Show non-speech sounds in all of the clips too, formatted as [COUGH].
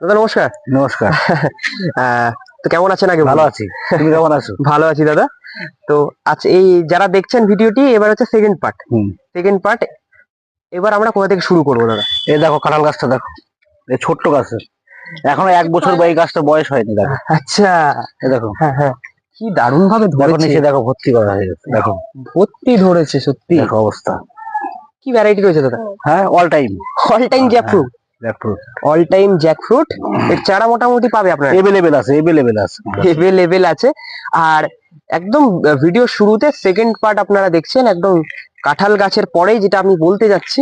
দাদা নমস্কার। নমস্কার। [LAUGHS] তো কেমন আছেন আগে ভালো আছি। তুমি কেমন আছো? [LAUGHS] ভালো আছি দাদা। তো আজ এই যারা দেখছেন ভিডিওটি এবার হচ্ছে সেকেন্ড পার্ট হুম। সেকেন্ড পার্ট এবার আমরা কোথা থেকে শুরু করব দাদা? এই দেখো কাঁঠাল গাছটা দেখো। এই ছোট্ট গাছ। এখনও এক বছর বা এই গাছটা বয়স হয়নি দেখো আচ্ছা। এই দেখো। হ্যাঁ হ্যাঁ। কি দারুণ ভাবে ধরেছে। নিচে দেখো ভর্তি করা হয়ে গেছে। দেখো। ভর্তি ধরেছে সত্যি। দেখো অবস্থা। কি ভ্যারাইটি রয়েছে দাদা? হ্যাঁ all time all time jackfruit দেখো অল টাইম জ্যাকফ্রুট এর চারা মোটামুটি পাবে আপনার? এভেলেবেল আছে এভেলেবেল আছে। এভেলেবেল আছে। আর একদম ভিডিও শুরুতে সেকেন্ড পার্ট আপনারা দেখছেন একদম কাঁঠাল গাছের পরেই যেটা আমি বলতে যাচ্ছি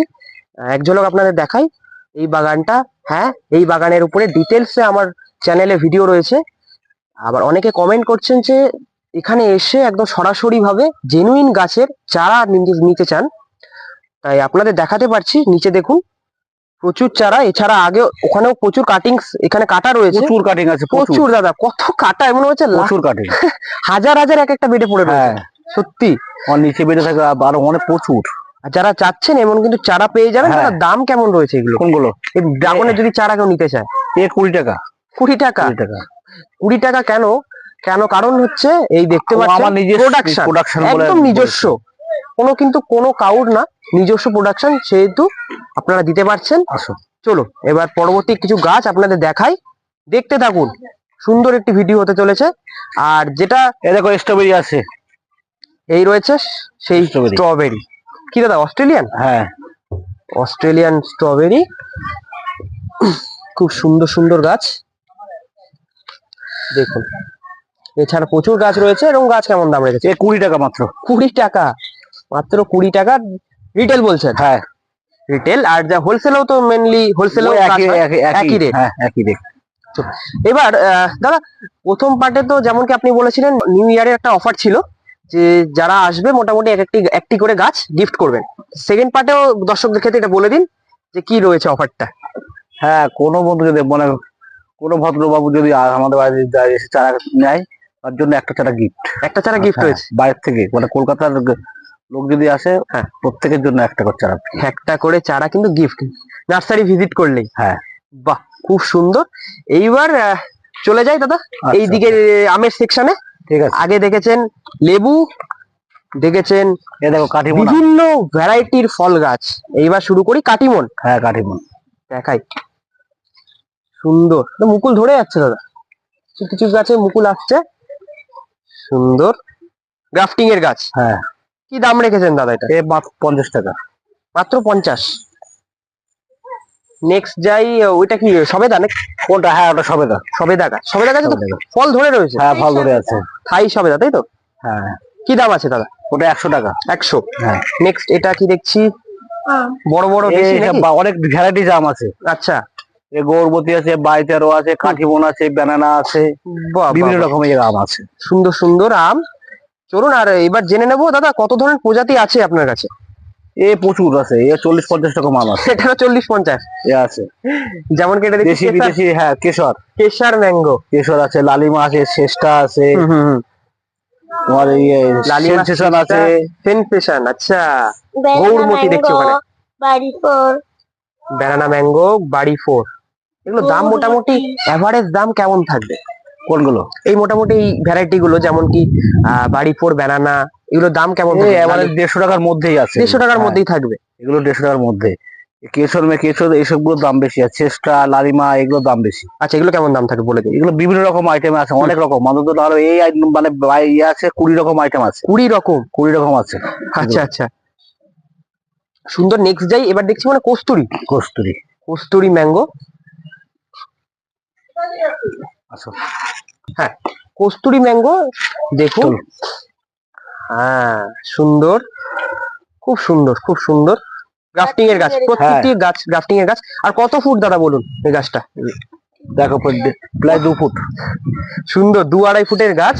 এক ঝলক আপনাদের দেখাই। এই বাগানটা হ্যাঁ এই বাগানের উপরে ডিটেলসে আমার চ্যানেলে ভিডিও রয়েছে। আবার অনেকে কমেন্ট করছেন যে এখানে এসে একদম সরাসরি ভাবে জেনুইন গাছের চারা নিতে চান। তাই আপনাদের দেখাতে পারছি নিচে দেখুন। প্রচুর চারা এছাড়া আগে ওখানেও প্রচুর কাটিংস এখানে কাটা রয়েছে। প্রচুর কাটিং আছে প্রচুর। দাদা কত কাটা এমন হচ্ছে প্রচুর কাটিং [LAUGHS] হাজার হাজার এক একটা বেডে পড়ে রয়েছে হ্যাঁ। সত্যি। আর নিচে বেড়ে থাকে আরও অনেক প্রচুর। আর যারা চাচ্ছেন এমন কিন্তু চারা পেয়ে যাবেন হ্যাঁ। দাম কেমন রয়েছে এগুলো? কোনগুলো? এই ড্রাগনের যদি চারা কেউ নিতে চায়। এ কুড়ি টাকা। কুড়ি টাকা? কুড়ি টাকা। কুড়ি টাকা কেন? কেন? কারণ হচ্ছে এই দেখতে ও পাচ্ছেন আমার নিজস্ব প্রোডাকশন একদম নিজস্ব। কোনো কিন্তু কোনো কাউর না নিজস্ব প্রোডাকশন সেহেতু আপনারা দিতে পারছেন। আসো। চলো এবার পরবর্তী কিছু গাছ আপনাদের দেখাই। দেখতে থাকুন সুন্দর একটি ভিডিও হতে চলেছে। আর যেটা দেখো স্ট্রবেরি আছে। এই রয়েছে সেই। স্ট্রবেরি কি দাদা অস্ট্রেলিয়ান? হ্যাঁ। অস্ট্রেলিয়ান স্ট্রবেরি খুব সুন্দর সুন্দর গাছ। দেখুন এছাড়া প্রচুর গাছ রয়েছে এরকম গাছ কেমন দাম রেখেছে? এ কুড়ি টাকা মাত্র। কুড়ি টাকা মাত্র কুড়ি টাকা। রিটেল বলছেন? হ্যাঁ। রিটেল আর যা হোলসেলেও তো মেনলি হোলসেলেও একই একই একই। একই হ্যাঁ একই রেট এবার দাদা প্রথম পার্টে তো যেমন কি আপনি বলেছিলেন নিউ ইয়ারের একটা অফার ছিল যে যারা আসবে মোটামুটি এক একটি একটি করে গাছ গিফট করবেন। সেকেন্ড পার্টেও দর্শকদের ক্ষেত্রে এটা বলে দিন যে কি রয়েছে অফারটা হ্যাঁ কোনো বন্ধু যদি মানে কোনো ভদ্রবাবু যদি আমাদের বাড়ি যা- এসে চারা নেয় তার জন্য একটা চারা গিফট একটা ছাড়া গিফট রয়েছে। বাইরে থেকে মানে কলকাতার লোক যদি আসে হ্যাঁ। প্রত্যেকের জন্য একটা করে চারা একটা করে চারা কিন্তু গিফট নার্সারি ভিজিট করলেই। হ্যাঁ। বাহ খুব সুন্দর। এইবার চলে যাই দাদা আচ্ছা, দিকে আমের সেকশনে ঠিক আছে। আগে দেখেছেন লেবু দেখেছেন এ দেখো কাঠিমন। বিভিন্ন ভ্যারাইটির ফল গাছ। এইবার শুরু করি কাটিমন হ্যাঁ কাঠিমন। দেখাই। সুন্দর। মুকুল ধরে যাচ্ছে দাদা। কিছু কিছু গাছে মুকুল আসছে। সুন্দর। গ্রাফটিং এর গাছ। হ্যাঁ। কি দাম রেখেছেন দাদা এটা? এ পঞ্চাশ টাকা। মাত্র পঞ্চাশ। নেক্সট যাই ওইটা কি সবেদা নাকি? কোনটা? হ্যাঁ ওটা সবেদা। সবেদা গাছ। সবেদা গাছে তো ফল ধরে রয়েছে। হ্যাঁ ফল ধরে আছে। থাই সবেদা তাই তো? হ্যাঁ। কি দাম আছে দাদা? ওটা একশো টাকা। একশো। হ্যাঁ। নেক্সট এটা কি দেখছি? বড় বড় অনেক ভ্যারাইটি জাম আছে। আচ্ছা। এ গৌরবতী আছে বাইতেরো আছে কাঠিমন আছে ব্যানানা আছে বাহ, বিভিন্ন। রকমের আম আছে। সুন্দর সুন্দর আম। চলুন আর এবার জেনে নেব দাদা কত ধরনের প্রজাতি আছে আপনার কাছে? এ প্রচুর আছে এ চল্লিশ পঞ্চাশ টাকা মাল আছে। এটা চল্লিশ পঞ্চাশ। এ আছে। যেমন কেটে দেশি বিদেশি হ্যাঁ কেশর। কেশার ম্যাঙ্গো। কেশর আছে লালিমা আছে শেষটা আছে। তোমার ইয়ে লালিমা সেনসেশন আছে। সেনসেশন আচ্ছা। গৌরমতি দেখছি ওখানে। Bari four. Banana mango Bari four. এগুলো দাম মোটামুটি এভারেজ দাম কেমন থাকবে? কোনগুলো? এই মোটামুটি ভ্যারাইটি গুলো যেমন কি বাড়ি ফোর ব্যানানা এগুলো দাম কেমন দেড়শো টাকার মধ্যেই আছে। দেড়শো টাকার হ্যাঁ, মধ্যেই থাকবে। এগুলো দেড়শো টাকার মধ্যে। কেশর মে কেশর এইসবগুলোর দাম বেশি। আছে চেষ্টা লালিমা এগুলোর দাম বেশি। আচ্ছা এগুলো কেমন দাম থাকবে বলে দিই এগুলো বিভিন্ন রকম আইটেম আছে অনেক রকম। অন্তত ধরো এই মানে ইয়ে আছে কুড়ি রকম আইটেম আছে। কুড়ি রকম? কুড়ি রকম আছে। আচ্ছা আচ্ছা। সুন্দর নেক্সট যাই। এবার দেখছি মানে কস্তুরি। কস্তুরি। কস্তুরি ম্যাঙ্গো। আসো। হ্যাঁ কস্তুরি ম্যাঙ্গো দেখুন। হ্যাঁ সুন্দর খুব সুন্দর খুব সুন্দর। গ্রাফটিং এর গাছ প্রত্যেকটি গাছ। গ্রাফটিং এর গাছ। আর কত ফুট দাদা বলুন এই গাছটা? দেখো প্রায়- প্রায় দু ফুট। সুন্দর দু আড়াই ফুটের গাছ।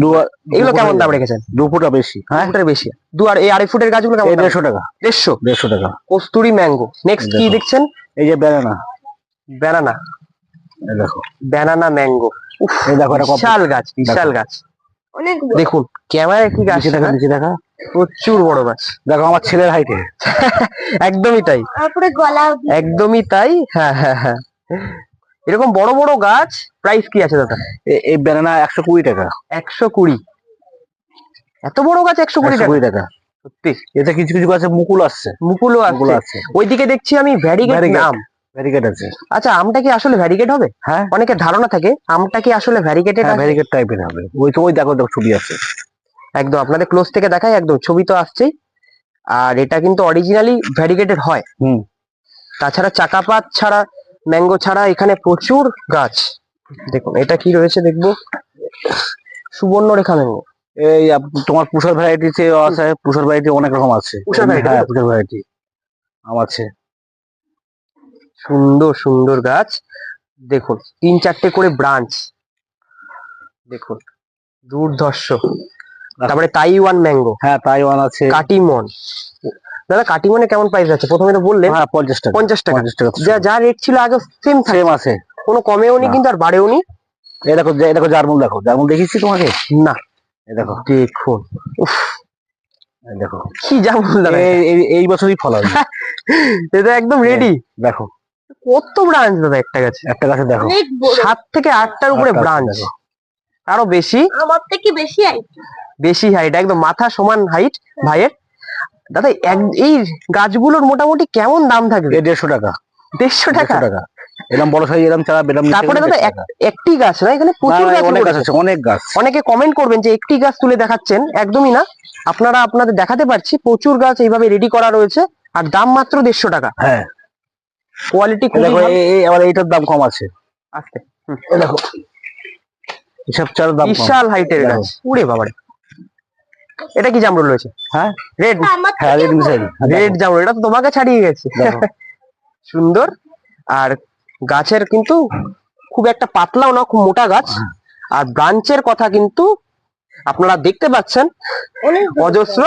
দু এগুলো কেমন দাম রেখেছেন? দু ফুটা বেশি। হ্যাঁ। ফুটের বেশি। দু আর এই আড়াই ফুটের গাছগুলো কেমন দেড়শো টাকা। দেড়শো? দেড়শো টাকা। কস্তুরি ম্যাঙ্গো। নেক্সট কি দেখছেন? এই যে ব্যানানা ব্যানানা দেখো। ব্যানানা ম্যাঙ্গো উফ এই দেখো এটা বিশাল গাছ বিশাল গাছ। অনেক দেখুন কি গাছ দেখা নিচে দেখা। প্রচুর বড় গাছ। দেখো আমার ছেলের হাইটে [LAUGHS] একদমই তাই। তারপরে গলা একদমই তাই। হ্যাঁ হ্যাঁ হ্যাঁ। এরকম বড় বড় গাছ প্রাইস কি আছে দাদা? এ- এই ব্যানানা একশো কুড়ি টাকা। একশো কুড়ি। এত বড় গাছ একশো কুড়ি টাকা কুড়ি টাকা? সত্যি। এতে কিছু কিছু গাছে মুকুল আসছে। মুকুলও মুকুল আসছে। আছে ওইদিকে দেখছি আমি ভ্যারিগেট Variegate। ভ্যারিকেট আছে। আচ্ছা আমটা কি আসলে ভ্যারিগেট হবে? হ্যাঁ। অনেকের ধারণা থাকে আমটা কি আসলে ভ্যারিগেটেড হ্যাঁ ভ্যারিকেট টাইপের হবে। ওই তো ওই দেখো দেখো ছবি আছে। একদম আপনাদের ক্লোজ থেকে দেখাই একদম ছবি তো আসছেই। আর এটা কিন্তু অরিজিনালি ভ্যারিগেটেড হয়। হুম। তাছাড়া চাকাপাত ছাড়া ম্যাঙ্গো ছাড়া এখানে প্রচুর গাছ। দেখুন এটা কি রয়েছে দেখব? সুবর্ণ রেখা ম্যাঙ্গো এই তোমার পুষার ভ্যারাইটি আছে পুষার ভ্যারাইটি অনেক রকম আছে? হ্যাঁ পুষার ভ্যারাইটি আম আছে। সুন্দর সুন্দর গাছ। দেখুন তিন চারটে করে ব্রাঞ্চ দেখুন দুর্ধর্ষ। তারপরে তাইওয়ান ম্যাঙ্গো হ্যাঁ তাইওয়ান আছে। কাটিমন দাদা কাটিমনে কেমন প্রাইস আছে প্রথমে তো বললেন হ্যাঁ পঞ্চাশ টাকা। পঞ্চাশ টাকা। যা যা রেট ছিল আগে সেম সেম আছে। কোনো কমেও নি কিন্তু আর বাড়েও নি। এই দেখো এই দেখো জার্মুল দেখো। জার্মুল দেখিয়েছি তোমাকে? না। এই দেখো। দেখুন। উফ। এই দেখো। কি যেমন দাদা এই বছরই ফল হবে [LAUGHS] এটা একদম রেডি দেখো। কত ব্রাঞ্চ দাদা একটা গাছে? একটা গাছে দেখো। সাত থেকে আটটার উপরে ব্রাঞ্চ আরও বেশি? আমার থেকে বেশি আইট বেশি হাইট একদম মাথা সমান হাইট ভাইয়ের। দাদা এক- এই গাছগুলোর মোটামুটি কেমন দাম থাকবে? দেড়শো টাকা। দেড়শো টাকা? টাকা। এরকম বড় সাইজ এরকম চারা বেরাম তারপরে দাদা একটি গাছ না? এখানে প্রচুর গাছ অনেক গাছ আছে অনেক গাছ। অনেকে কমেন্ট করবেন যে একটি গাছ তুলে দেখাচ্ছেন। একদমই না। আপনারা আপনাদের দেখাতে পারছি প্রচুর গাছ এইভাবে রেডি করা রয়েছে। আর দাম মাত্র দেড়শো টাকা। হ্যাঁ। কোয়ালিটি দেখো ভালো। এই- এই আবার এইটার দাম কম আছে। আস্তে এই দেখো এসব চারার দাম বিশাল হাইটের। গাছ উড়ে বাবারে। এটা কি জামরুল রয়েছে? হ্যাঁ? রেড হ্যাঁ রেড মিসাইল রেড জামরুল এটা তো তোমাকে ছাড়িয়ে গেছে। দেখো। [LAUGHS] সুন্দর। আর গাছের কিন্তু খুব একটা পাতলাও না খুব মোটা গাছ। আর ব্রাঞ্চের কথা কিন্তু আপনারা দেখতে পাচ্ছেন। অজস্র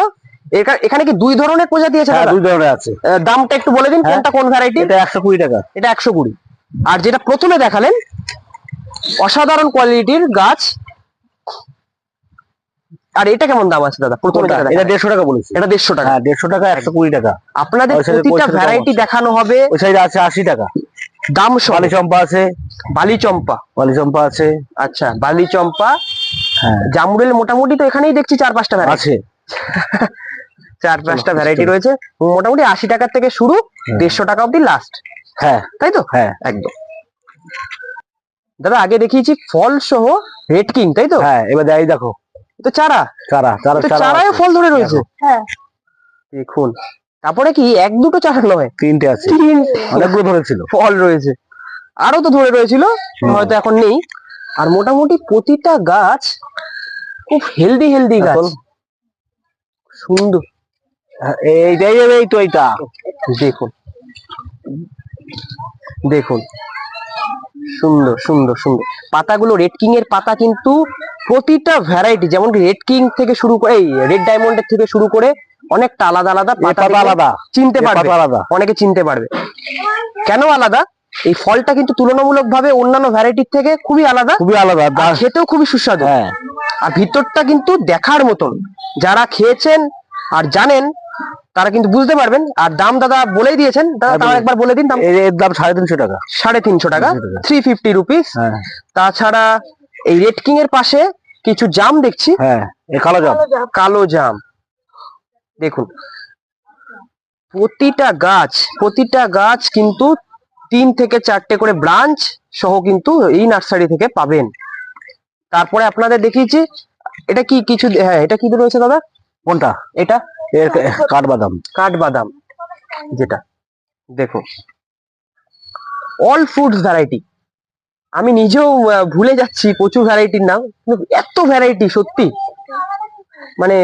এখানে কি দুই ধরনের প্রজাতি আছে হ্যাঁ দুই ধরনের আছে। দামটা একটু বলে দিন হ্যাঁ। কোনটা কোন ভ্যারাইটি এটা একশো কুড়ি টাকা। এটা একশো কুড়ি। আর যেটা প্রথমে দেখালেন অসাধারণ কোয়ালিটির গাছ। আর এটা কেমন দাম আছে দাদা? প্রথমে এটা দেড়শো টাকা বলেছি। এটা দেড়শো টাকা। হ্যাঁ দেড়শো টাকা একশো কুড়ি টাকা। আপনাদের প্রতিটা ভ্যারাইটি দেখানো হবে। ওই সাইডে আছে আশি টাকা। দাম বালি চম্পা আছে। বালি চম্পা বালি চম্পা আছে। আচ্ছা বালি চম্পা হ্যাঁ। জামরুল মোটামুটি তো এখানেই দেখছি চার পাঁচটা আছে। [LAUGHS] চার পাঁচটা ভ্যারাইটি রয়েছে। মোটামুটি আশি টাকার থেকে শুরু দেড়শো টাকা অব্দি লাস্ট হ্যাঁ। তাই তো? হ্যাঁ। একদম। দাদা আগে দেখিয়েছি ফল সহ রেড কিং তাই তো? হ্যাঁ এবার এই দেখো। তো চারা? চারা চারা তো চারায় ফল ধরে রয়েছে? হ্যাঁ। দেখুন। তারপরে কি এক দুটো চারা নয়? তিনটে আছে। তিন অনেকগুলো ধরেছিল। ফল রয়েছে। আরও তো ধরে রয়েছিল হয়তো এখন নেই। আর মোটামুটি প্রতিটা গাছ খুব হেলদি হেলদি গাছ। সুন্দর। হ্যাঁ, এইটাই এই তো এইটা দেখুন। দেখুন। সুন্দর সুন্দর সুন্দর। পাতাগুলো রেড কিং এর পাতা কিন্তু প্রতিটা ভ্যারাইটি যেমন রেড কিং থেকে শুরু করে এই রেড ডায়মন্ডের থেকে শুরু করে অনেকটা আলাদা আলাদা পাতা আলাদা। চিনতে পারবে। আলাদা। অনেকে চিনতে পারবে। কেন আলাদা? এই ফলটা কিন্তু তুলনামূলক ভাবে অন্যান্য ভ্যারাইটির থেকে খুবই আলাদা। খুবই আলাদা খেতেও খুবই সুস্বাদু। হ্যাঁ। আর ভিতরটা কিন্তু দেখার মতন। যারা খেয়েছেন আর জানেন তারা কিন্তু বুঝতে পারবেন। আর দাম দাদা বলেই দিয়েছেন দাদা হ্যাঁ, তাও একবার বলে দিন দাম। এর দাম সাড়ে তিনশো টাকা। সাড়ে তিনশো টাকা থ্রি ফিফটি রুপিস তাছাড়া এই রেড কিং এর পাশে কিছু জাম দেখছি। হ্যাঁ কালো জাম। জাম। কালো জাম। দেখুন প্রতিটা গাছ প্রতিটা গাছ কিন্তু তিন থেকে চারটে করে ব্রাঞ্চ সহ কিন্তু এই নার্সারি থেকে পাবেন। তারপরে আপনাদের দেখিয়েছি এটা কি কিছু হ্যাঁ এটা কি রয়েছে দাদা? কোনটা? এটা এর কাঠবাদাম। কাঠবাদাম যেটা। দেখুন অল ফ্রুটস ভ্যারাইটি আমি নিজেও ভুলে যাচ্ছি প্রচুর ভ্যারাইটির নাম কিন্তু এত ভ্যারাইটি সত্যি। মানে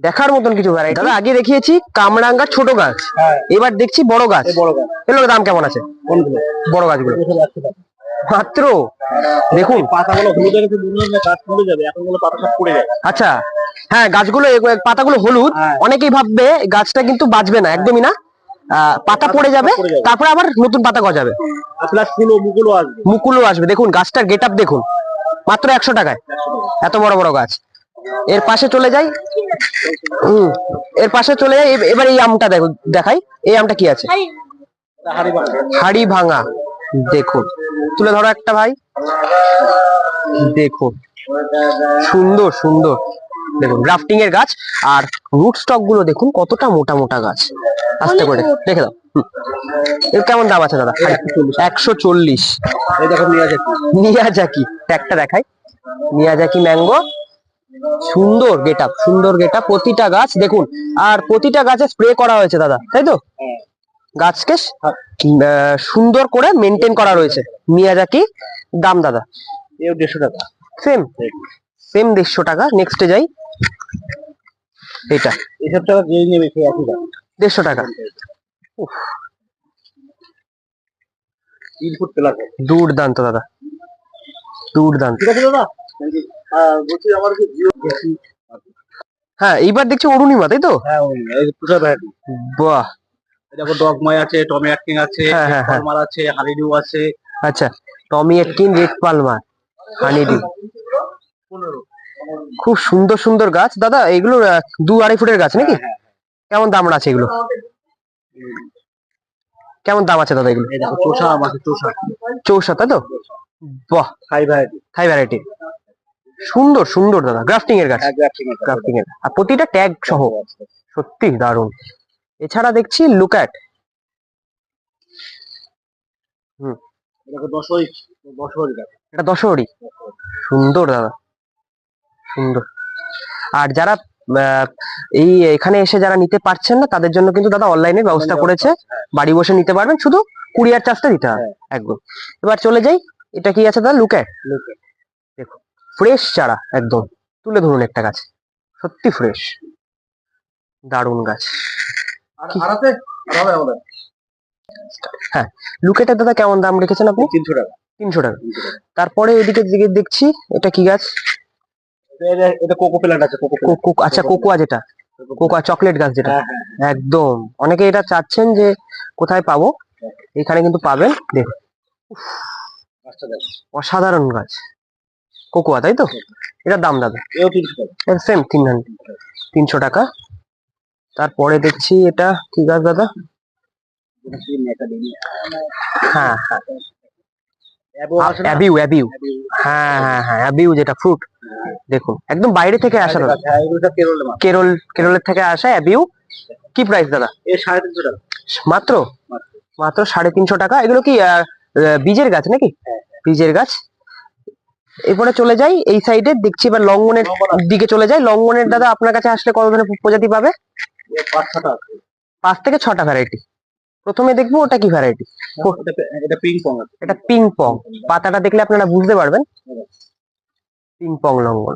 দেখার মতন কিছু ভ্যারাইটি দাদা আগে দেখিয়েছি কামরাঙ্গা ছোট গাছ। হ্যাঁ। এবার দেখছি বড় গাছ। বড় গাছ। এগুলোর দাম কেমন আছে? বড় গাছগুলো। মাত্র? দেখুন পাতাগুলো হলুদ হয়ে গেছে গাছ মরে যাবে এখনগুলো পাতা সব পড়ে যায় আচ্ছা হ্যাঁ গাছগুলো পাতাগুলো হলুদ হ্যাঁ। অনেকেই ভাববে গাছটা কিন্তু বাঁচবে না একদমই না। আহ, পাতা পড়ে যাবে তারপরে আবার নতুন পাতা গজাবে। মুকুলও আসবে। মুকুলও আসবে। দেখুন গাছটার গেট আপ দেখুন মাত্র একশো টাকায়। এত বড় বড় গাছ। এর পাশে চলে যাই। হম এর পাশে চলে যাই। এবার এই আমটা দেখো দেখাই। এই আমটা কি আছে? হাড়ি ভাঙা। দেখুন তুলে ধরো একটা ভাই। দেখুন সুন্দর সুন্দর। দেখুন গ্রাফটিং এর গাছ আর রুট স্টকগুলো দেখুন কতটা মোটা মোটা গাছ। আস্তে করে দেখে দাও হুম। এর কেমন দাম আছে দাদা? একশো চল্লিশ। এই দেখো নিয়ে আছে মিয়াজাকি ট্যাগটা দেখাই। মিয়াজাকি ম্যাঙ্গো সুন্দর গেট সুন্দর গেট প্রতিটা গাছ দেখুন আর প্রতিটা গাছে স্প্রে করা হয়েছে দাদা তাই তো। গাছকে সুন্দর করে মেনটেন করা রয়েছে। মিয়াজাকি দাম দাদা। এও দেড়শো টাকা। সেম সেম দেড়শো টাকা। নেক্সটে যাই। এটা। এইসব টাকা যেই নেবে সেই একই দাম। দেড়শো টাকা। তিন ফুট প্লাস দুর্দান্ত দাদা। দুর্দান্ত। ঠিক আছে দাদা? বলছি আমার কি জিও হ্যাঁ এইবার দেখছি অরুণিমা তাই তো? হ্যাঁ বাহ। দেখো ডগময় আছে টমি অ্যাক্টিং আছে হ্যাঁ, হ্যাঁ, হ্যাঁ। আছে হারিডিউ আছে। আচ্ছা টমি এটকিন রেড পালমার হানিডি খুব সুন্দর সুন্দর গাছ। দাদা এগুলো দু আড়াই ফুটের গাছ নাকি? কেমন দাম আছে এগুলো? কেমন দাম আছে দাদা এগুলো? চোষা আছে চোষা। চৌষা তাই তো? বাহ হাই ভ্যারাইটি থাই ভ্যারাইটি সুন্দর সুন্দর দাদা। গ্রাফটিং এর গাছ গ্রাফটিং এর আর প্রতিটা ট্যাগ সহ। সত্যি দারুণ। এছাড়া দেখছি দশই দশই এটা দশহরি। সুন্দর দাদা। সুন্দর। আর যারা এই এখানে এসে যারা নিতে পারছেন না তাদের জন্য কিন্তু দাদা অনলাইনে ব্যবস্থা করেছে। বাড়ি বসে নিতে পারবেন শুধু কুরিয়ার চার্জটা দিতে হবে একদম। এবার চলে যাই এটা কি আছে দাদা? লুকঅ্যাট Lookout। দেখো ফ্রেশ চারা একদম। তুলে ধরুন একটা গাছ। সত্যি ফ্রেশ দারুণ গাছ। আর আছে আর হবে আমাদের লুকেটের দাদা কেমন দাম রেখেছেন আপনি? তিনশো টাকা। তিনশো টাকা। তারপরে এদিকে দিকে দেখছি এটা কি গাছ? এটা- কোকো প্ল্যান্ট আছে কোকো আচ্ছা কোকোয়া যেটা। কোকোয়া চকলেট গাছ যেটা। হ্যাঁ হ্যাঁ একদম। অনেকে এটা চাচ্ছেন যে কোথায় পাবো? এখানে কিন্তু পাবেন। দেখুন গাছটা অসাধারণ গাছ। কোকোয়া তাই তো? এটার দাম দাদা? সেম তিন তিনশো টাকা। তারপরে দেখছি এটা কি গাছ দাদা? হ্যাঁ হ্যাঁ। অ্যাবিউ অ্যাবিউ। হ্যাঁ হ্যাঁ হ্যাঁ অ্যাবিউ যেটা ফ্রুট দেখুন একদম বাইরে থেকে আসা দাদা। হ্যাঁ কেরলে কেরলের থেকে আসা অ্যাবিউ। কি প্রাইস দাদা? সাড়ে তিনশো টাকা। মাত্র? মাত্র। সাড়ে তিনশো টাকা। এগুলো কি বীজের গাছ নাকি? হ্যাঁ। বীজের গাছ। এরপরে চলে যাই এই সাইডে দেখছি এবার লঙ্গনের লঙ্গন দিকে চলে যাই। লঙ্গনের দাদা আপনার কাছে আসলে কত ধরনের প্রজাতি পাবে? পাঁচ থেকে ছটা ভ্যারাইটি প্রথমে দেখব ওটা কি ভ্যারাইটি এটা- পিং পং আছে। এটা পিং পং পাতাটা দেখলে আপনারা বুঝতে পারবেন। পিং পং লঙ্গন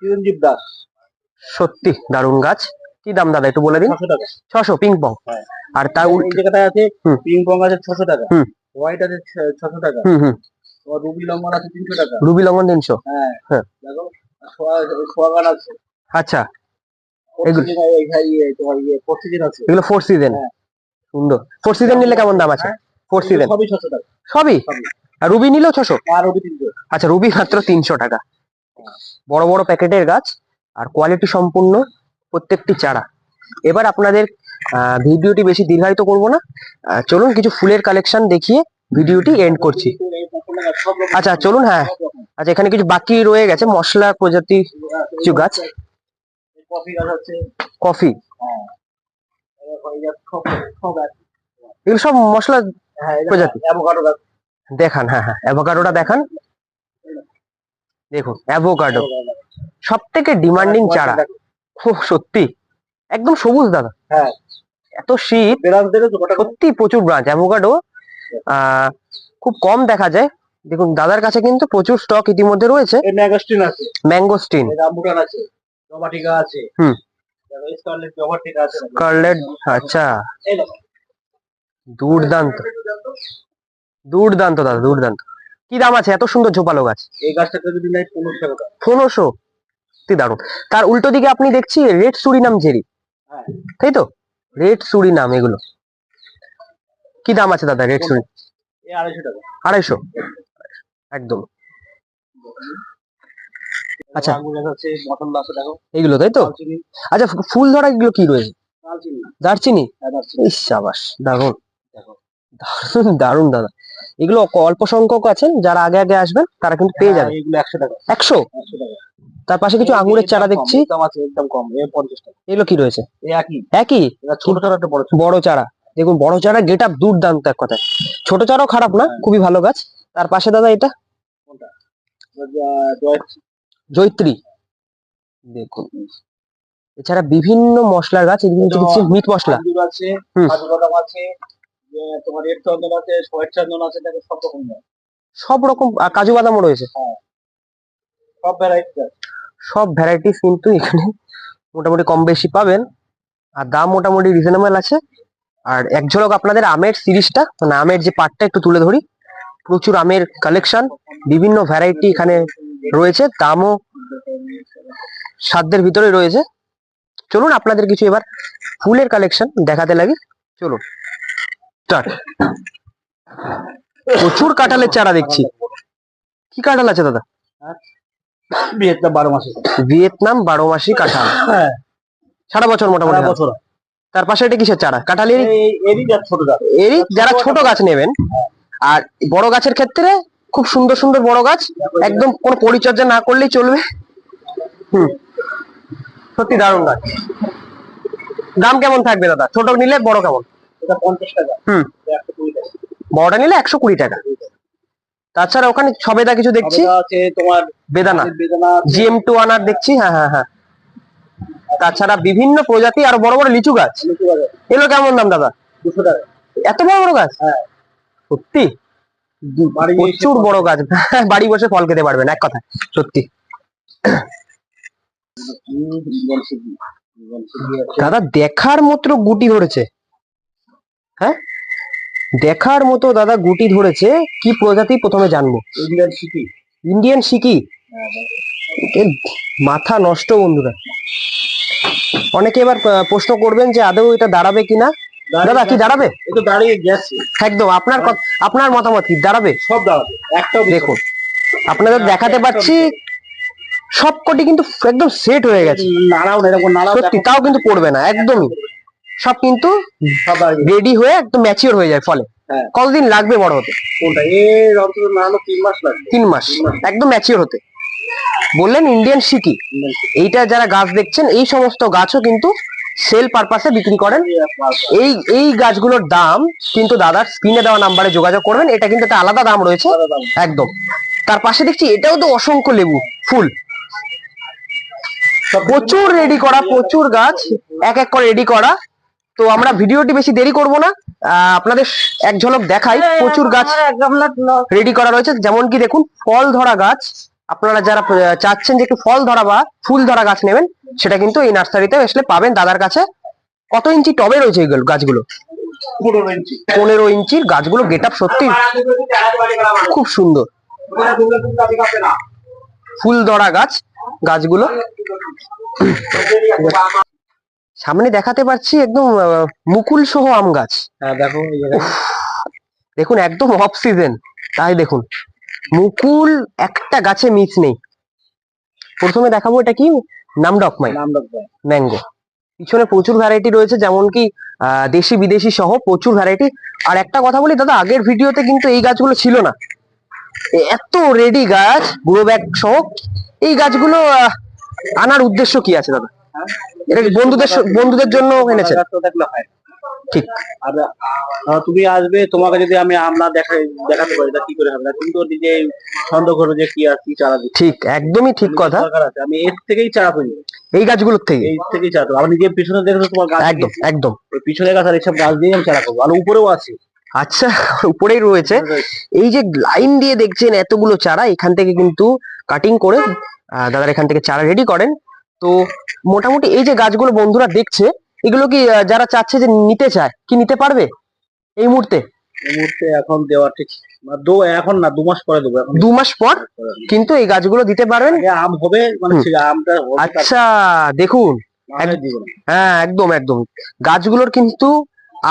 চিরঞ্জীব দাস। সত্যি দারুণ গাছ। কি দাম দাদা একটু বলে দিন? ছশো টাকা। পিং পং হ্যাঁ। আর তার উল্টে আছে হুম। পিং পং আছে ছশো টাকা। হোয়াইট আছে ছশো টাকা। হুম রুবি লঙ্ঘন আছে তিনশো টাকা। রুবি লঙ্গন তিনশো। হ্যাঁ। হ্যাঁ। সোয়াগান আছে। আচ্ছা। এগুলো- ইয়ে ফোর সিজন সিজন হ্যাঁ। সুন্দর। ফোর সিজন নিলে কেমন দাম আছে? ফোর সিজন সবই। আর রুবি নিলেও ছশো? আচ্ছা রুবি মাত্র তিনশো টাকা। বড় বড় প্যাকেটের গাছ আর কোয়ালিটি সম্পূর্ণ প্রত্যেকটি চারা। এবার আপনাদের ভিডিওটি বেশি দীর্ঘায়িত করব না। চলুন কিছু ফুলের কালেকশন দেখিয়ে ভিডিওটি এন্ড করছি। আচ্ছা চলুন হ্যাঁ। আচ্ছা এখানে কিছু বাকি রয়ে গেছে। মশলা প্রজাতি কিছু গাছ। কফি গাছ আছে কফি? হ্যাঁ। এগুলো সব মশলা হ্যাঁ প্রজাতি। দেখান হ্যাঁ হ্যাঁ অ্যাভোকাডোটা দেখান। দেখুন অ্যাভোকাডো সব থেকে ডিমান্ডিং চারা। খুব সত্যি। একদম সবুজ দাদা। হ্যাঁ। এত শীত। সত্যি প্রচুর ব্রাঞ্চ অ্যাভোকাডো খুব কম দেখা যায়। দেখুন দাদার কাছে কিন্তু প্রচুর স্টক ইতিমধ্যে রয়েছে। এই ম্যাগাস্টিন আছে। ম্যাঙ্গোস্টিন রামবুটান আছে। জবাটিকা আছে। হুম। স্কারলেট জবাটিকা আছে কার্লেট আচ্ছা। দুর্দান্ত। দুর্দান্ত দাদা দুর্দান্ত। কি দাম আছে? এত সুন্দর ঝোপালো গাছ। এই গাছটাকে যদি পনেরোশো টাকা। পনেরোশো? দারুণ। তার উল্টো দিকে আপনি দেখছি রেড সুরিনাম জেরি। হ্যাঁ। তাই তো? রেড সুরিনাম এগুলো। কি দাম আছে দাদা রেড সুরি? আড়াইশো টাকা। আড়াইশো? একদম। আচ্ছা। আঙ্গুর গাছ আছে মটন আছে দেখো। এগুলো তাই তো? দারচিনি। আচ্ছা ফুল ধরা এগুলো কি রয়েছে? দারচিনি। না দারচিনি? হ্যাঁ দারচিনি। ইস সাবাস দারুণ। দেখো। দারুণ দারুণ দাদা এগুলো অল্প সংখ্যক আছেন যারা আগে আগে আসবেন তারা কিন্তু পেয়ে যাবে হ্যাঁ, এগুলো একশো টাকা। একশো? একশো টাকা। তার পাশে কিছু আঙুরের চারা কম, দেখছি। একদম আছে একদম কম এ পঞ্চাশ টাকা। এগুলো কি রয়েছে? এই একই। একই? এটা ছোট ছোট একটা বড় ছোট বড় চারা। দেখুন বড় চারা গেট আপ দুর্দান্ত এক কথায়। ছোট চারাও খারাপ না খুবই ভালো গাছ। তার পাশে দাদা এটা? জৈত্রী দেখুন। এছাড়া বিভিন্ন মশলার গাছ কিছু কিছু মিট মশলা। আছে। আছে তোমার রেড চন্দন আছে হোয়াইট চন্দন আছে দেখো সব রকম সব রকম কাজু বাদামও রয়েছে। সব ভ্যারাইটি সব ভ্যারাইটিস কিন্তু এখানে মোটামুটি কম বেশি পাবেন। আর দাম মোটামুটি রিজনেবল আছে। আর এক ঝলক আপনাদের আমের সিরিজটা মানে আমের যে পার্টটা একটু তুলে ধরি। প্রচুর আমের কালেকশন বিভিন্ন ভ্যারাইটি এখানে রয়েছে দামও সাধ্যের ভিতরে রয়েছে। চলুন আপনাদের কিছু এবার ফুলের কালেকশন দেখাতে লাগে। চলুন। স্টার্ট। প্রচুর কাঁঠালের চারা দেখছি। কি কাঁঠাল আছে দাদা? ভিয়েতনাম বারো মাসে। ভিয়েতনাম বারো মাসি কাঁঠাল। হ্যাঁ। সারা বছর মোটামুটি বছর। তার পাশে এটা কিসের চারা? কাঁঠালেরই? এই এরই যা ছোট গাছ। এরই? যারা ছোট গাছ নেবেন। আর বড় গাছের ক্ষেত্রে খুব সুন্দর সুন্দর বড় গাছ। একদম কোনো পরিচর্যা না করলেই চলবে। হুম। সত্যি দারুণ গাছ। দাম কেমন থাকবে দাদা? ছোট নিলে বড় কেমন? হুম। বড়টা নিলে একশো কুড়ি টাকা। তাছাড়া ওখানে সবেদা কিছু দেখছি। তোমার বেদানা। জিএম টু আনার দেখছি। হ্যাঁ হ্যাঁ হ্যাঁ। তাছাড়া বিভিন্ন প্রজাতি আর বড় বড় লিচু গাছ। এগুলো কেমন দাম দাদা? দুশো টাকা। এত বড় বড় গাছ? হ্যাঁ। সত্যি? প্রচুর বড় গাছ। [LAUGHS] বাড়ি বসে ফল খেতে পারবেন এক কথা সত্যি। দাদা দেখার মতো গুটি ধরেছে। হ্যাঁ? দেখার মতো দাদা গুটি ধরেছে কি প্রজাতি প্রথমে জানব। ইন্ডিয়ান শিকি মাথা নষ্ট বন্ধুরা। অনেকে এবার প্রশ্ন করবেন যে আদৌ এটা দাঁড়াবে কিনা। দাদা কি দাঁড়াবে? তো দাঁড়িয়ে গেছে। একদম আপনার আপনার মতামত কি? দাঁড়াবে? সব দাঁড়াবে একটাও দেখুন আপনাদের দেখাতে পাচ্ছি সব কটি কিন্তু একদম সেট হয়ে গেছে। নাড়াও এরকম নাড়াও সত্যি তাও কিন্তু পড়বে না একদমই। সব কিন্তু রেডি হয়ে একদম ম্যাচিওর হয়ে যায় ফলে। হ্যাঁ। কতদিন লাগবে বড় হতে? কোনটা? এর অন্তত নাড়ানো তিন মাস লাগবে। তিন মাস একদম ম্যাচিওর হতে। বললেন ইন্ডিয়ান সিকি সিটি। এইটা যারা গাছ দেখছেন এই সমস্ত গাছও কিন্তু সেল পারপাসে বিক্রি করেন। এই এই গাছগুলোর দাম কিন্তু দাদার স্ক্রিনে দেওয়া নাম্বারে যোগাযোগ করবেন। এটা কিন্তু একটা আলাদা দাম রয়েছে। একদম। তার পাশে দেখছি এটাও তো অসংখ্য লেবু ফুল। প্রচুর রেডি করা প্রচুর গাছ এক এক করে রেডি করা। তো আমরা ভিডিওটি বেশি দেরি করব না। আহ, আপনাদের এক ঝলক দেখাই। প্রচুর গাছ রেডি করা রয়েছে। যেমন কি দেখুন ফল ধরা গাছ। আপনারা যারা চাচ্ছেন যে একটু ফল ধরা বা ফুল ধরা গাছ নেবেন সেটা কিন্তু এই নার্সারিতে আসলে পাবেন। দাদার কাছে কত ইঞ্চি টবে রয়েছে এইগুলো গাছগুলো? পনেরো ইঞ্চি। পনেরো ইঞ্চির গাছগুলো গেট আপ সত্যি। খুব সুন্দর। ফুল ধরা গাছ গাছগুলো। সামনে দেখাতে পারছি একদম মুকুল সহ আম গাছ। হ্যাঁ দেখো দেখুন একদম অফ সিজন তাই দেখুন। মুকুল একটা গাছে মিস নেই। প্রথমে দেখাবো এটা কি? Nam Dok Mai. ম্যাঙ্গো। পিছনে প্রচুর ভ্যারাইটি রয়েছে যেমন কি দেশি বিদেশি সহ প্রচুর ভ্যারাইটি আর একটা কথা বলি দাদা আগের ভিডিওতে কিন্তু এই গাছগুলো ছিল না। এত রেডি গাছ গ্রো ব্যাগ সহ এই গাছগুলো আহ, আনার উদ্দেশ্য কি আছে দাদা? এটা বন্ধুদের বন্ধুদের জন্য এনেছে ঠিক। আর তুমি আসবে তোমাকে যদি আমি আমরা দেখাই দেখাতে পারি তা কি করে হবে? না তুমি তো নিজে সন্দেহ করবে যে কি আর কি চারা দিচ্ছি। ঠিক একদমই ঠিক কথা। আমি এর থেকেই চারা করি এই গাছগুলোর থেকে। এই থেকেই চারা দেবো আমার নিজের পিছনে দেখো তোমার গাছ একদম একদম। ওই পিছনে গাছ আর এইসব গাছ দিয়ে আমি চারা করব। আর উপরেও আছে। আচ্ছা উপরেই রয়েছে। এই যে লাইন দিয়ে দেখছেন এতগুলো চারা এখান থেকে কিন্তু কাটিং করে দাদার এখান থেকে চারা রেডি করেন। তো মোটামুটি এই যে গাছগুলো বন্ধুরা দেখছে এগুলো কি যারা চাচ্ছে যে নিতে চায় কি নিতে পারবে এই মুহূর্তে? এই মুহূর্তে এখন দেওয়া ঠিক না, দু এখন না দু মাস পরে দেবো এখন দু মাস পর? কিন্তু এই গাছগুলো দিতে পারবেন? আম হবে মানে আমটা আচ্ছা দেখুন। হ্যাঁ একদম একদম। গাছগুলোর কিন্তু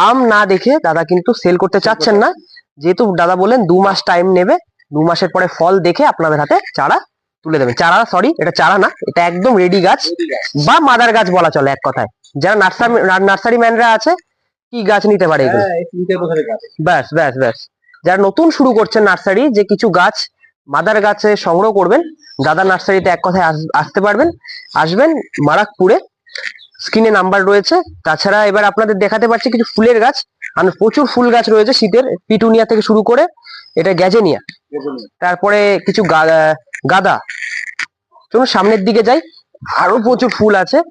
আম না দেখে দাদা কিন্তু সেল করতে চাচ্ছেন না। যেহেতু দাদা বললেন দু মাস টাইম নেবে দু মাসের পরে ফল দেখে আপনাদের হাতে চারা তুলে দেবে। চারা সরি এটা চারা না এটা একদম রেডি গাছ বা মাদার গাছ বলা চলে এক কথায়। যারা নার্সারি নার্সারি ম্যানরা আছে কি গাছ নিতে পারে এগুলো? হ্যাঁ ব্যাস ব্যাস ব্যাস। যারা নতুন শুরু করছেন নার্সারি যে কিছু গাছ মাদার গাছে সংগ্রহ করবেন দাদা নার্সারিতে এক কথায় আস- আসতে পারবেন। আসবেন মারাকপুরে স্ক্রিনে নাম্বার রয়েছে। তাছাড়া এবার আপনাদের দেখাতে পারছি কিছু ফুলের গাছ। আর প্রচুর ফুল গাছ রয়েছে শীতের পিটুনিয়া থেকে শুরু করে এটা গ্যাজেনিয়া। তারপরে কিছু গা- গাদা। চলুন সামনের দিকে যাই। আরও প্রচুর ফুল আছে।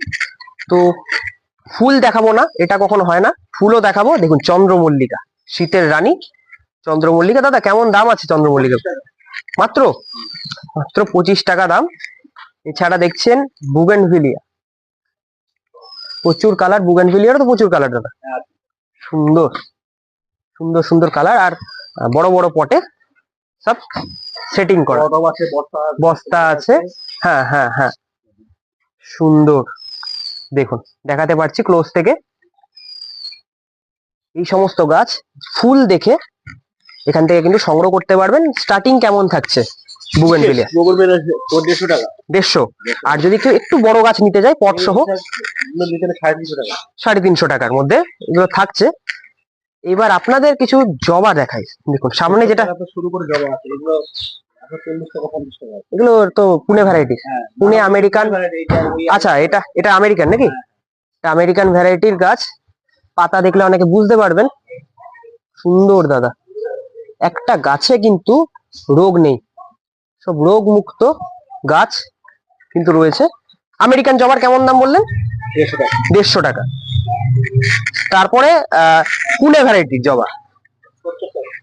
তো ফুল দেখাবো না এটা কখনো হয় না। ফুলও দেখাবো দেখুন চন্দ্রমল্লিকা শীতের রানী। চন্দ্রমল্লিকা দাদা কেমন দাম আছে চন্দ্রমল্লিকা? মাত্র? মাত্র পঁচিশ টাকা দাম। এছাড়া দেখছেন বুগেনভিলিয়া। প্রচুর কালার বুগেনভিলিয়ারও তো প্রচুর কালার দাদা। সুন্দর সুন্দর সুন্দর কালার আর বড় বড় পটে সব সেটিং করা। বস্তা আছে। হ্যাঁ হ্যাঁ হ্যাঁ। সুন্দর। দেখুন দেখাতে পারছি ক্লোজ থেকে। এই সমস্ত গাছ ফুল দেখে এখান থেকে কিন্তু সংগ্রহ করতে পারবেন। স্টার্টিং কেমন থাকছে? বুগেনভিলিয়া দেড়শো টাকা। দেড়শো। আর যদি কেউ একটু বড় গাছ নিতে যায় পট সহ সাড়ে তিনশো টাকার মধ্যে এগুলো থাকছে। এবার আপনাদের কিছু জবা দেখাই। দেখুন সামনে যেটা শুরু করে জমা আছে এগুলো এগুলো তো পুনে ভ্যারাইটি হ্যাঁ পুনে আমেরিকান আচ্ছা এটা এটা আমেরিকান নাকি? এটা আমেরিকান ভ্যারাইটির গাছ। পাতা দেখলে অনেকে বুঝতে পারবেন। সুন্দর দাদা। একটা গাছে কিন্তু রোগ নেই। সব রোগ মুক্ত গাছ কিন্তু রয়েছে। আমেরিকান জবার কেমন দাম বললেন? দেড়শো টাকা। দেড়শো টাকা। তারপরে আহ, পুনে ভ্যারাইটির জবা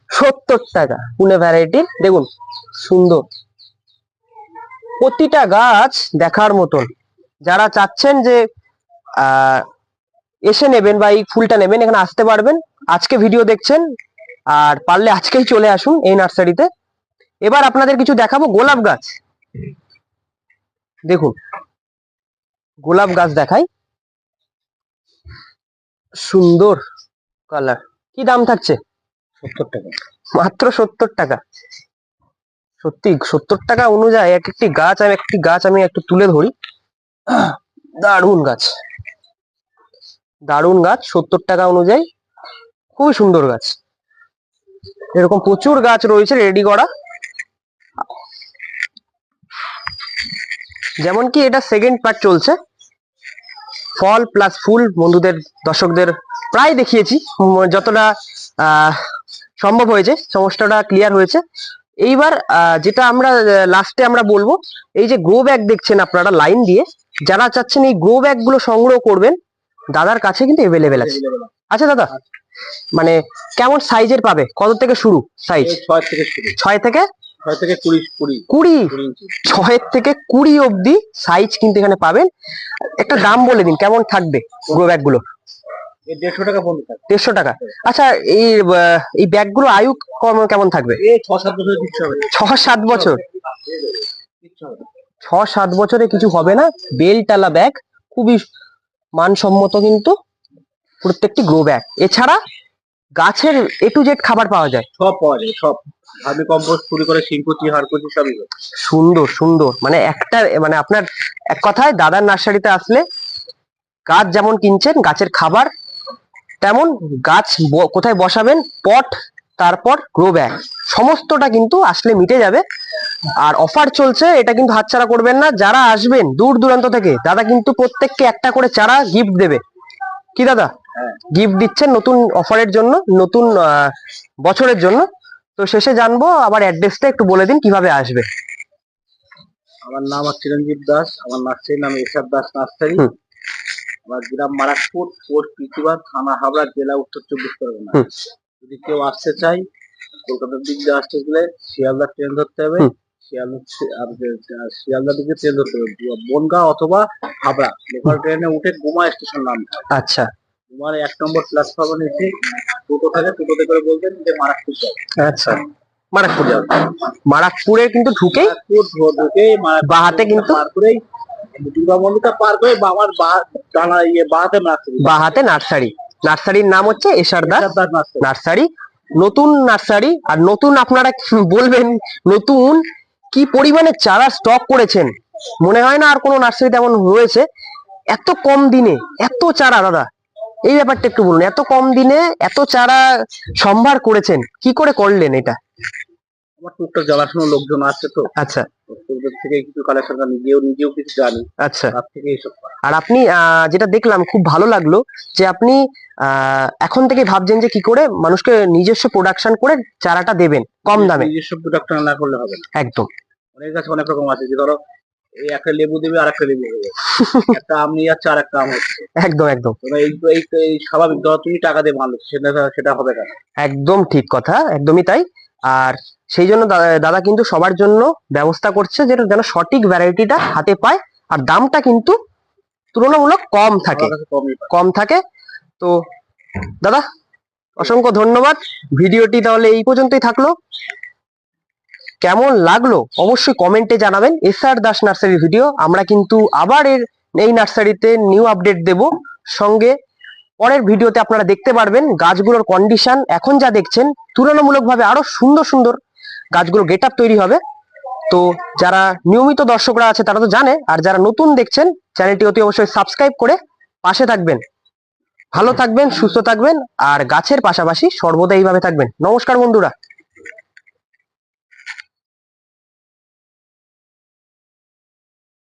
সত্তর টাকা। পুনে ভ্যারাইটির দেখুন, সুন্দর। প্রতিটা গাছ দেখার মতন। যারা চাচ্ছেন যে এসে নেবেন বা এই ফুলটা নেবেন, এখানে আসতে পারবেন। আজকে ভিডিও দেখছেন, আর পারলে আজকেই চলে আসুন এই নার্সারিতে এবার আপনাদের কিছু দেখাবো গোলাপ গাছ। দেখুন, গোলাপ গাছ দেখাই। সুন্দর কালার কি দাম থাকছে? মাত্র সত্তর টাকা। সত্যি, সত্তর টাকা অনুযায়ী এক একটি গাছ, আমি একটি গাছ আমি একটু তুলে ধরি। দারুণ গাছ। দারুণ গাছ, সত্তর টাকা অনুযায়ী। খুবই সুন্দর গাছ। এরকম প্রচুর গাছ রয়েছে রেডি করা। যেমন কি এটা সেকেন্ড পার্ট চলছে। ফল প্লাস ফুল, বন্ধুদের, দর্শকদের প্রায় দেখিয়েছি। যতটা সম্ভব হয়েছে সমস্যাটা ক্লিয়ার হয়েছে। এইবার যেটা আমরা লাস্টে আমরা বলব এই যে গ্রো ব্যাগ দেখছেন আপনারা লাইন দিয়ে যারা চাচ্ছেন এই গ্রো ব্যাগগুলো সংগ্রহ করবেন দাদার কাছে কিন্তু এভেলেবেল আছে। আচ্ছা দাদা মানে কেমন সাইজের পাবে? কত থেকে শুরু সাইজ ছয় থেকে শুরু ছয় থেকে? কুড়ি কুড়ি। কুড়ি? কুড়ি ইঞ্চি। ছয়ের থেকে কুড়ি অবধি সাইজ কিন্তু এখানে পাবেন। একটা দাম বলে দিন কেমন থাকবে গ্রো ব্যাগগুলো? দেড়শো টাকা দেড়শো আচ্ছা এই এই ব্যাগগুলো আয়ু কম- কেমন থাকবে? ছ সাত বছর ছ সাত বছর। ছ সাত কিছু হবে না। বেলটালা ব্যাগ খুবই মানসম্মত কিন্তু প্রত্যেকটি গ্রো ব্যাগ। এছাড়া গাছের এ টু জেড খাবার পাওয়া যায়। সব পাওয়া যায় সব। কম্পোস্ট শুরু করে শিংকুচি হাড়কুচি সবই সুন্দর সুন্দর। মানে একটা মানে আপনার এক কথায় দাদার নার্সারিতে আসলে গাছ যেমন কিনছেন গাছের খাবার তেমন গাছ কোথায় বসাবেন পট তারপর গ্রো ব্যাগ সমস্তটা কিন্তু আসলে মিটে যাবে। আর অফার চলছে এটা কিন্তু হাতছাড়া করবেন না। যারা আসবেন দূর দূরান্ত থেকে দাদা কিন্তু প্রত্যেককে একটা করে চারা গিফট দেবে। কি দাদা। গিফট দিচ্ছেন নতুন অফারের জন্য নতুন বছরের জন্য। তো শেষে জানব আবার অ্যাড্রেসটা একটু বলে দিন কীভাবে আসবে। আমার নাম আর চিরঞ্জীব দাস আমার নার্সারির নাম এসব দাস নার্সারি। আমার গ্রাম মারাকপুর পোস্ট পিতিবার থানা হাবড়া জেলা উত্তর চব্বিশ পরগনা। যদি কেউ আসতে চাই কলকাতার দিক দিয়ে আসতে গেলে শিয়ালদা ট্রেন ধরতে হবে। হুম। শিয়ালদা আর যে- আর শিয়ালদা দিকে ট্রেন ধরতে হবে। বনগাঁ অথবা হাবড়া লোকাল ট্রেনে উঠে গুমা স্টেশন হবে। আচ্ছা। গুমার এক নম্বর প্ল্যাটফর্মে টোটো থাকে টোটোতে করে বলবেন যে মারাকপুর যাবে। আচ্ছা। মারাকপুর যাবে। মারাকপুরে কিন্তু ঢুকে ঢুকে বাহাতে কিন্তু দুর্গা মন্দিরটা পার করে বাবার বা ডানা ইয়ে বাহাতে নার্সারি। বা হাতে নার্সারি। নার্সারির নাম হচ্ছে এশার দাস এসব দাস নার্সারি। নার্সারি। নতুন নার্সারি। আর নতুন আপনারা বলবেন? নতুন কি পরিমাণে চারা স্টক করেছেন? মনে হয় না আর কোনো নার্সারি তেমন হয়েছে। এত কম দিনে এত চারা দাদা। এই ব্যাপারটা একটু বলুন এত কম দিনে এত চারা সম্ভার করেছেন। কি করে করলেন এটা? আমার টুকটাক জানাশোনা লোকজন আছে তো। আচ্ছা। ওদের থেকে কিছু কালেকশন নিজেও নিজেও কিছু জানি। আচ্ছা। তার থেকে এইসব আর আপনি যেটা দেখলাম খুব ভালো লাগল যে আপনি এখন থেকে ভাবছেন যে কি করে মানুষকে নিজস্ব প্রোডাকশন করে চারাটা দেবেন কম দামে। নিজস্ব প্রোডাক্ট না করলে হবে না। একদম। অনেক গাছ অনেক রকম আছে যে ধরো এই একটা লেবু দেবে আর একটা লেবু যাবে। একটা আম নিয়ে যাচ্ছে আর একটা আম হচ্ছে। [LAUGHS] একদম একদম। এই এই এই স্বাভাবিক ধরো তুমি টাকা দিয়ে ভালো সেটা সেটা হবে না। একদম ঠিক কথা একদমই তাই। আর সেই জন্য দাদা কিন্তু সবার জন্য ব্যবস্থা করছে যেটা যেন সঠিক ভ্যারাইটিটা হাতে পায় আর দামটা কিন্তু তুলনামূলক কম থাকে। কম থাকে। তো দাদা অসংখ্য ধন্যবাদ। ভিডিওটি তাহলে এই পর্যন্তই থাকল। কেমন লাগল অবশ্যই কমেন্টে জানাবেন। S R Das nursery video আমরা কিন্তু আবার এর এই নার্সারিতে নিউ আপডেট দেব। সঙ্গে পরের ভিডিওতে আপনারা দেখতে পারবেন গাছগুলোর কন্ডিশন এখন যা দেখছেন তুলনামূলকভাবে আরও সুন্দর সুন্দর গাছগুলোর গেট তৈরি হবে। তো যারা নিয়মিত দর্শকরা আছে তারা তো জানে, আর যারা নতুন দেখছেন চ্যানেলটি অতি অবশ্যই সাবস্ক্রাইব করে পাশে থাকবেন। ভালো থাকবেন, সুস্থ থাকবেন, আর গাছের পাশাপাশি সর্বদা এইভাবে থাকবেন। নমস্কার বন্ধুরা।